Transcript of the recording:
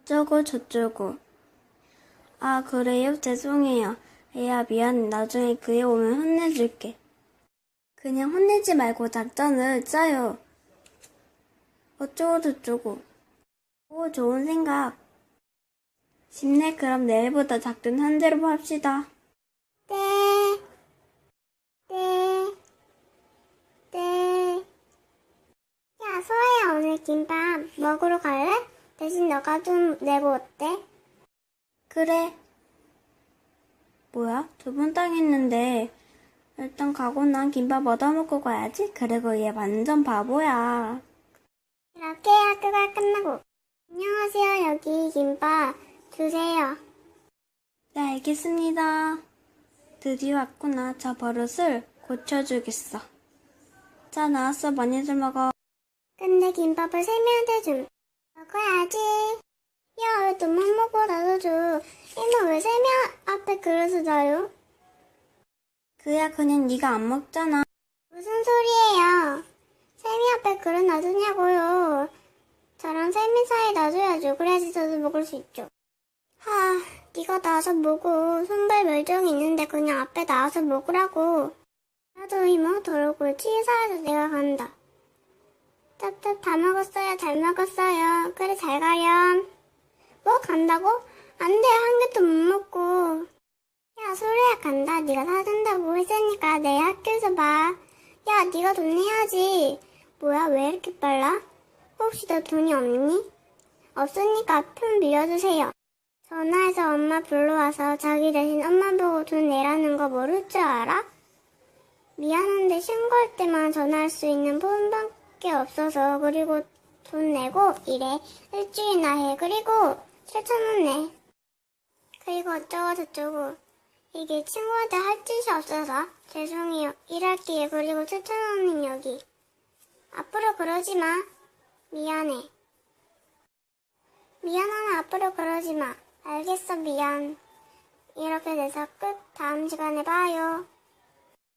어쩌고 저쩌고. 아, 그래요? 죄송해요. 애야, 미안. 나중에 그애 오면 혼내줄게. 그냥 혼내지 말고 작전을 짜요. 어쩌고 저쩌고. 오, 좋은 생각. 심내 그럼 내일부터 작전 한 대로 합시다. 네. 네. 네. 야, 소아야, 오늘 김밥 먹으러 갈래? 대신 너가 좀 내고 어때? 그래. 뭐야? 두번 당했는데 일단 가고 난 김밥 얻어먹고 가야지. 그리고 얘 완전 바보야. 이렇게 학교가 끝나고. 안녕하세요, 여기 김밥 주세요. 네, 알겠습니다. 드디어 왔구나. 저 버릇을 고쳐주겠어. 자, 나왔어. 많이들 먹어. 근데 김밥을 세 명한테 좀 먹어야지. 야, 왜 너만 먹어? 나도 줘. 이모 왜세 명 앞에 그릇을 놔요? 그야 그냥 네가 안 먹잖아. 무슨 소리예요? 세미 앞에 그릇 놔두냐고요. 저랑 세미 사이 놔줘야죠. 그래야지 저도 먹을 수 있죠. 하, 네가 나와서 먹어. 손발 멸종이 있는데 그냥 앞에 나와서 먹으라고. 나도 이모 더러고 치사해서 내가 간다. 짭짭 다 먹었어요. 잘 먹었어요. 그래 잘 가렴. 뭐 간다고? 안 돼. 한 개도 못 먹고. 야 소리야 간다. 네가 사준다고 했으니까 내일 학교에서 봐. 야 네가 돈 내야지. 뭐야 왜 이렇게 빨라? 혹시 너 돈이 없니? 없으니까 품 빌려주세요. 전화해서 엄마 불러와서 자기 대신 엄마 보고 돈 내라는 거 모를 줄 알아? 미안한데 신고할 때만 전화할 수 있는 폰밖 에 없어서 그리고 돈 내고 이래 일주일이나 해 그리고 7천원 내. 그리고 어쩌고 저쩌고. 이게 친구한테 할 짓이 없어서 죄송해요. 일할게요 그리고 7천원은 여기. 앞으로 그러지 마. 미안해. 미안하나 앞으로 그러지 마. 알겠어 미안. 이렇게 돼서 끝. 다음 시간에 봐요